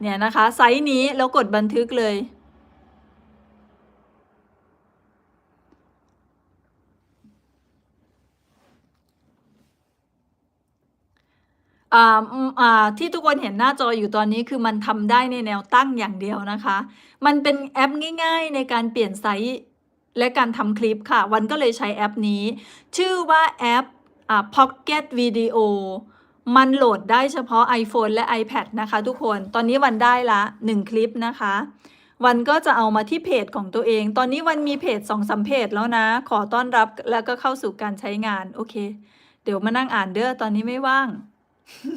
เนี่ยนะคะไซส์นี้แล้วกดบันทึกเลย อ่าอ่าที่ทุกคนเห็นหน้าจออยู่ตอนนี้คือมันทำได้ในแนวตั้งอย่างเดียวนะคะ มันเป็นแอปง่าย ๆ ในการเปลี่ยนไซส์ และการทำคลิปค่ะ วันก็เลยใช้แอปนี้ ชื่อว่าแอปอ่า Pocket Video มันโหลดได้เฉพาะ iPhone และ iPad นะคะทุกคน ตอนนี้วันได้ละ 1 คลิปนะคะ วันก็จะเอามาที่เพจของตัวเอง ตอนนี้วันมีเพจ2องสามเพจแล้วนะ ขอต้อนรับแล้วก็เข้าสู่การใช้งาน โอเค เดี๋ยวมานั่งอ่านเด้อ ตอนนี้ไม่ว่าง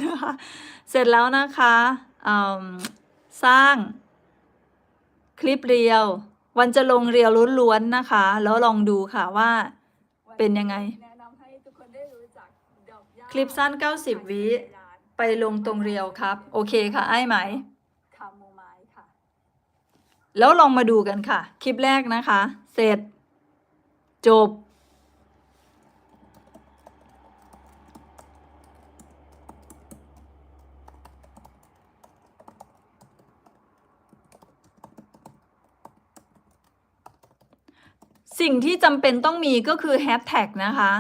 นะคะเสร็จแล้วนะคะสร้างคลิปเรียว วันจะลงเรียวล้วนๆนะคะ แล้วลองดูค่ะว่าเป็นยังไง คลิปสั้น 90 วิ ไปลงตรงเรียวครับ โอเคค่ะ ไอ้ไหมคาโมไมล์ค่ะแล้วลองมาดูกันค่ะ คลิปแรกนะคะ เสร็จ จบ สิ่งที่จำเป็นต้องมีก็คือแฮชแท็กนะคะ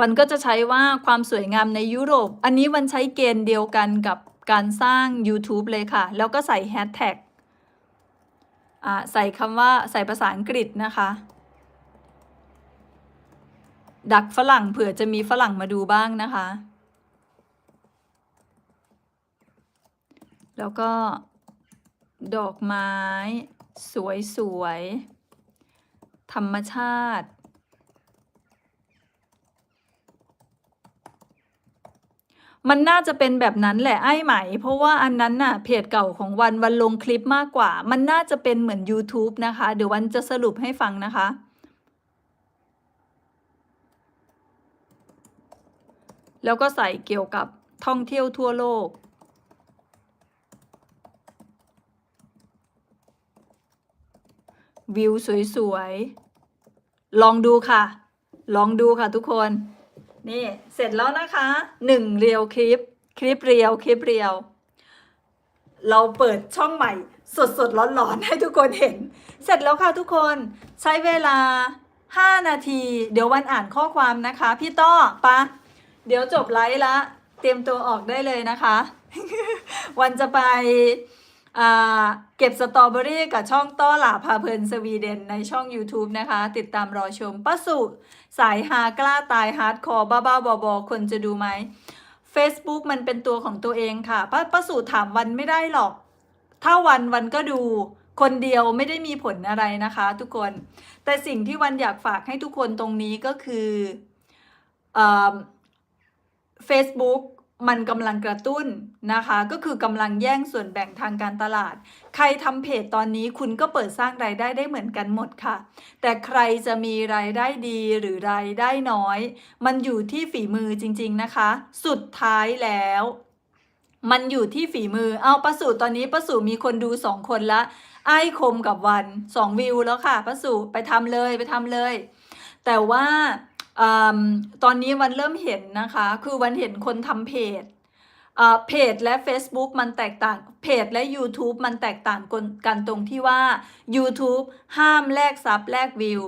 วันก็จะใช้ว่าความสวยงามในยุโรป อันนี้วันใช้เกณฑ์เดียวกันกับการสร้าง YouTube เลยค่ะ แล้วก็ใส่แฮชแท็กใส่คำว่าใส่ภาษาอังกฤษนะคะ ดักฝรั่งเผื่อจะมีฝรั่งมาดูบ้างนะคะ แล้วก็ดอกไม้ สวยๆ ธรรมชาติ มันน่าจะเป็นแบบนั้นแหละไอ้ไหม เพราะว่าอันนั้นน่ะเพจเก่าของวันวันลงคลิปมากกว่า มันน่าจะเป็นเหมือน YouTube นะคะ เดี๋ยววันจะสรุปให้ฟังนะคะ แล้วก็ใส่เกี่ยวกับท่องเที่ยวทั่วโลก วิวสวยๆ ลองดูค่ะ ลองดูค่ะทุกคน นี่เสร็จแล้วนะคะหนึ่งเรียวคลิป คลิปเรียวคลิปเรียว เราเปิดช่องใหม่สดสดร้อนๆให้ทุกคนเห็น เสร็จแล้วค่ะทุกคนใช้เวลา 5 นาที เดี๋ยววันอ่านข้อความนะคะ พี่ต้อปะเดี๋ยวจบไลฟ์ละ เตรียมตัวออกได้เลยนะคะ วันจะไป เก็บสตรอเบอรี่กับช่องต้อหลาพาเพลินสวีเดนในช่อง YouTube นะคะ ติดตามรอชมป้าสุสายฮากล้าตายฮาร์ดคอร์บ้าบ้าบอบอคนจะดูไหม Facebook มันเป็นตัวของตัวเองค่ะป้าป้าสุถามวันไม่ได้หรอก ถ้าวันวันก็ดูคนเดียวไม่ได้มีผลอะไรนะคะทุกคน แต่สิ่งที่วันอยากฝากให้ทุกคนตรงนี้ก็คือเอ่อ Facebook มันกำลังกระตุ้นนะคะ ก็คือกำลังแย่งส่วนแบ่งทางการตลาด ใครทำเพจตอนนี้คุณก็เปิดสร้างรายได้ได้เหมือนกันหมดค่ะ แต่ใครจะมีรายได้ดีหรือรายได้น้อย มันอยู่ที่ฝีมือจริง ๆนะคะ สุดท้ายแล้ว มันอยู่ที่ฝีมือ เอาประสูตอนนี้ประสูมีคนดูสองคนละ ไอ้คมกับวันสองวิวแล้วค่ะประสูไปทำเลยไปทำเลย แต่ว่า อตอนนี้วันเริ่มเห็นนะคะ คือวันเห็นคนทำเพจอ่าเพจและ Facebook มันแตกต่างเพจและ YouTube มันแตกต่างกันกันตรงที่ว่า YouTube ห้ามแลกซับแลกวิว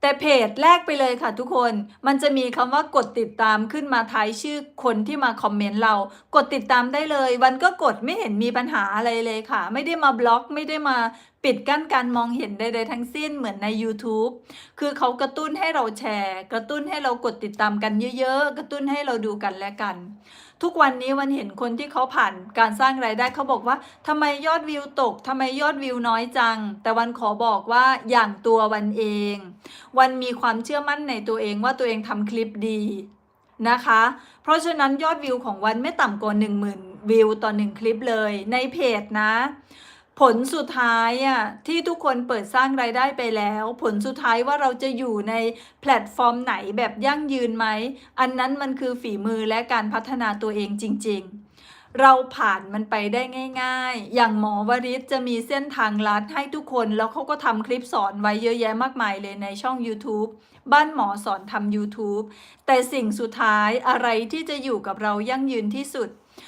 แต่เพจแลกไปเลยค่ะทุกคน มันจะมีคำว่ากดติดตามขึ้นมาท้ายชื่อคนที่มาคอมเมนต์เรา กดติดตามได้เลย วันก็กดไม่เห็นมีปัญหาอะไรเลยค่ะ ไม่ได้มาบล็อก ไม่ได้มาปิดกั้นการมองเห็นใดๆทั้งสิ้นเหมือนใน YouTube คือเขากระตุ้นให้เราแชร์ กระตุ้นให้เรากดติดตามกันเยอะๆ กระตุ้นให้เราดูกันและกัน ทุกวันนี้วันเห็นคนที่เขาผ่านการสร้างรายได้เขาบอกว่าทำไมยอดวิวตกทำไมยอดวิวน้อยจัง แต่วันขอบอกว่าอย่างตัววันเอง วันมีความเชื่อมั่นในตัวเองว่าตัวเองทำคลิปดีนะคะ เพราะฉะนั้นยอดวิวของวันไม่ต่ำกว่า 1 0,000 วิวต่อ 1 คลิปเลยในเพจนะ ผลสุดท้ายอะที่ทุกคนเปิดสร้างรายได้ไปแล้ว ผลสุดท้ายว่าเราจะอยู่ในแพลตฟอร์มไหนแบบยั่งยืนไหม อันนั้นมันคือฝีมือและการพัฒนาตัวเองจริง ๆ เราผ่านมันไปได้ง่าย ๆ อย่างหมอวริศจะมีเส้นทางลัดให้ทุกคนแล้วเขาก็ทำคลิปสอนไว้เยอะแยะมากมายเลยในช่อง YouTube บ้านหมอสอนทำ YouTube แต่สิ่งสุดท้ายอะไรที่จะอยู่กับเรายั่งยืนที่สุด